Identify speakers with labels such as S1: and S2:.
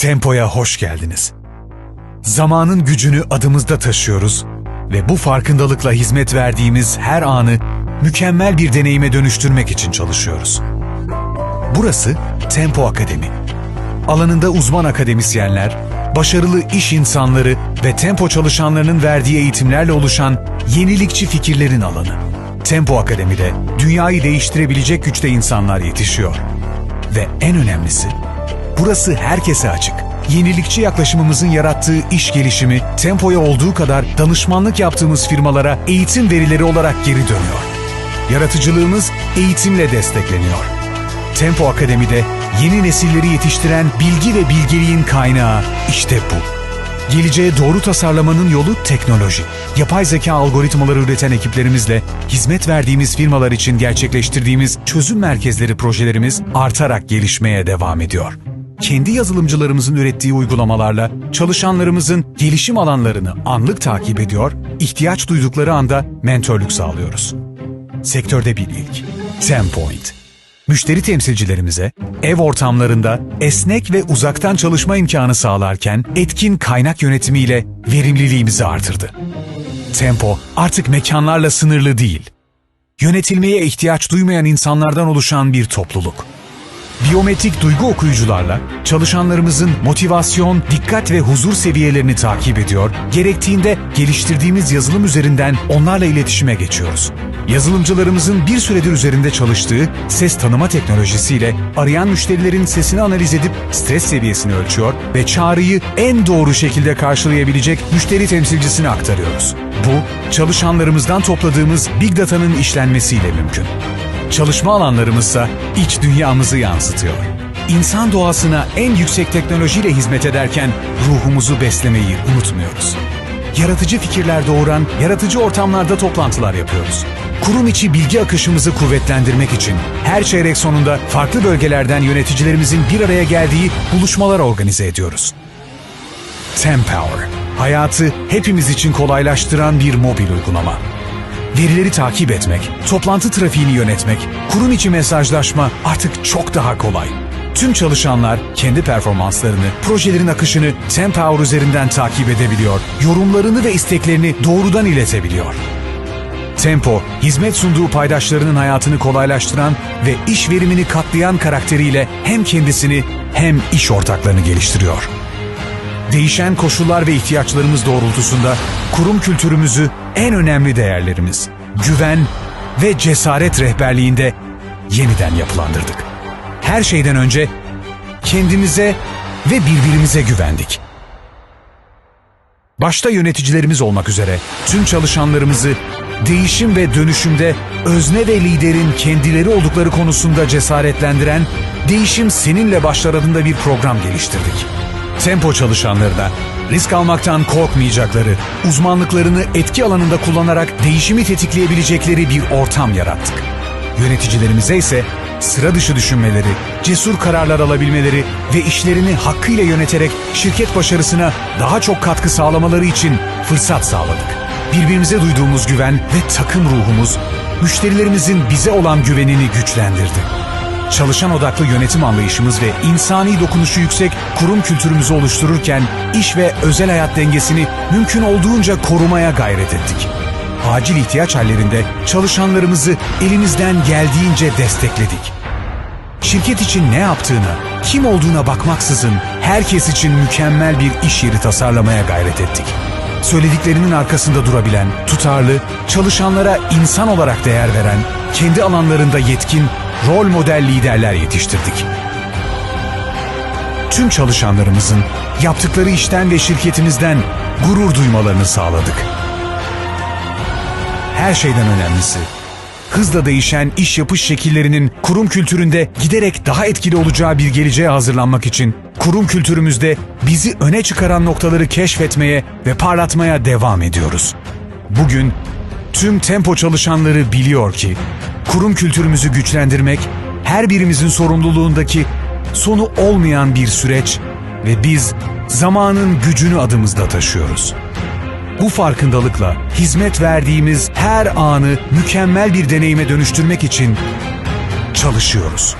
S1: Tempo'ya hoş geldiniz. Zamanın gücünü adımızda taşıyoruz ve bu farkındalıkla hizmet verdiğimiz her anı mükemmel bir deneyime dönüştürmek için çalışıyoruz. Burası Tempo Akademi. Alanında uzman akademisyenler, başarılı iş insanları ve tempo çalışanlarının verdiği eğitimlerle oluşan yenilikçi fikirlerin alanı. Tempo Akademi'de dünyayı değiştirebilecek güçte insanlar yetişiyor. Ve en önemlisi, burası herkese açık. Yenilikçi yaklaşımımızın yarattığı iş gelişimi, tempoya olduğu kadar danışmanlık yaptığımız firmalara eğitim verileri olarak geri dönüyor. Yaratıcılığımız eğitimle destekleniyor. Tempo Akademi'de yeni nesilleri yetiştiren bilgi ve bilgeliğin kaynağı işte bu. Geleceğe doğru tasarlamanın yolu teknoloji. Yapay zeka algoritmaları üreten ekiplerimizle hizmet verdiğimiz firmalar için gerçekleştirdiğimiz çözüm merkezleri projelerimiz artarak gelişmeye devam ediyor. Kendi yazılımcılarımızın ürettiği uygulamalarla çalışanlarımızın gelişim alanlarını anlık takip ediyor, ihtiyaç duydukları anda mentörlük sağlıyoruz. Sektörde bir ilk. Tempoint. Müşteri temsilcilerimize ev ortamlarında esnek ve uzaktan çalışma imkanı sağlarken etkin kaynak yönetimiyle verimliliğimizi artırdı. Tempo artık mekanlarla sınırlı değil. Yönetilmeye ihtiyaç duymayan insanlardan oluşan bir topluluk. Biyometrik duygu okuyucularla çalışanlarımızın motivasyon, dikkat ve huzur seviyelerini takip ediyor, gerektiğinde geliştirdiğimiz yazılım üzerinden onlarla iletişime geçiyoruz. Yazılımcılarımızın bir süredir üzerinde çalıştığı ses tanıma teknolojisiyle arayan müşterilerin sesini analiz edip stres seviyesini ölçüyor ve çağrıyı en doğru şekilde karşılayabilecek müşteri temsilcisine aktarıyoruz. Bu, çalışanlarımızdan topladığımız Big Data'nın işlenmesiyle mümkün. Çalışma alanlarımızsa iç dünyamızı yansıtıyor. İnsan doğasına en yüksek teknolojiyle hizmet ederken ruhumuzu beslemeyi unutmuyoruz. Yaratıcı fikirler doğuran yaratıcı ortamlarda toplantılar yapıyoruz. Kurum içi bilgi akışımızı kuvvetlendirmek için her çeyrek sonunda farklı bölgelerden yöneticilerimizin bir araya geldiği buluşmalar organize ediyoruz. Tempower, hayatı hepimiz için kolaylaştıran bir mobil uygulama. Verileri takip etmek, toplantı trafiğini yönetmek, kurum içi mesajlaşma artık çok daha kolay. Tüm çalışanlar kendi performanslarını, projelerin akışını Tempower üzerinden takip edebiliyor, yorumlarını ve isteklerini doğrudan iletebiliyor. Tempo, hizmet sunduğu paydaşlarının hayatını kolaylaştıran ve iş verimini katlayan karakteriyle hem kendisini hem iş ortaklarını geliştiriyor. Değişen koşullar ve ihtiyaçlarımız doğrultusunda kurum kültürümüzü en önemli değerlerimiz, güven ve cesaret rehberliğinde yeniden yapılandırdık. Her şeyden önce kendimize ve birbirimize güvendik. Başta yöneticilerimiz olmak üzere tüm çalışanlarımızı değişim ve dönüşümde özne ve liderin kendileri oldukları konusunda cesaretlendiren Değişim Seninle Başlar adında bir program geliştirdik. Tempo çalışanlarına risk almaktan korkmayacakları, uzmanlıklarını etki alanında kullanarak değişimi tetikleyebilecekleri bir ortam yarattık. Yöneticilerimize ise sıra dışı düşünmeleri, cesur kararlar alabilmeleri ve işlerini hakkıyla yöneterek şirket başarısına daha çok katkı sağlamaları için fırsat sağladık. Birbirimize duyduğumuz güven ve takım ruhumuz, müşterilerimizin bize olan güvenini güçlendirdi çalışan odaklı yönetim anlayışımız ve insani dokunuşu yüksek kurum kültürümüzü oluştururken iş ve özel hayat dengesini mümkün olduğunca korumaya gayret ettik. Acil ihtiyaç hallerinde çalışanlarımızı elimizden geldiğince destekledik. Şirket için ne yaptığına, kim olduğuna bakmaksızın herkes için mükemmel bir iş yeri tasarlamaya gayret ettik. Söylediklerinin arkasında durabilen, tutarlı, çalışanlara insan olarak değer veren, kendi alanlarında yetkin rol model liderler yetiştirdik. Tüm çalışanlarımızın yaptıkları işten ve şirketimizden gurur duymalarını sağladık. Her şeyden önemlisi, hızla değişen iş yapış şekillerinin kurum kültüründe giderek daha etkili olacağı bir geleceğe hazırlanmak için kurum kültürümüzde bizi öne çıkaran noktaları keşfetmeye ve parlatmaya devam ediyoruz. Bugün tüm tempo çalışanları biliyor ki kurum kültürümüzü güçlendirmek her birimizin sorumluluğundaki sonu olmayan bir süreç ve biz zamanın gücünü adımızda taşıyoruz. Bu farkındalıkla hizmet verdiğimiz her anı mükemmel bir deneyime dönüştürmek için çalışıyoruz.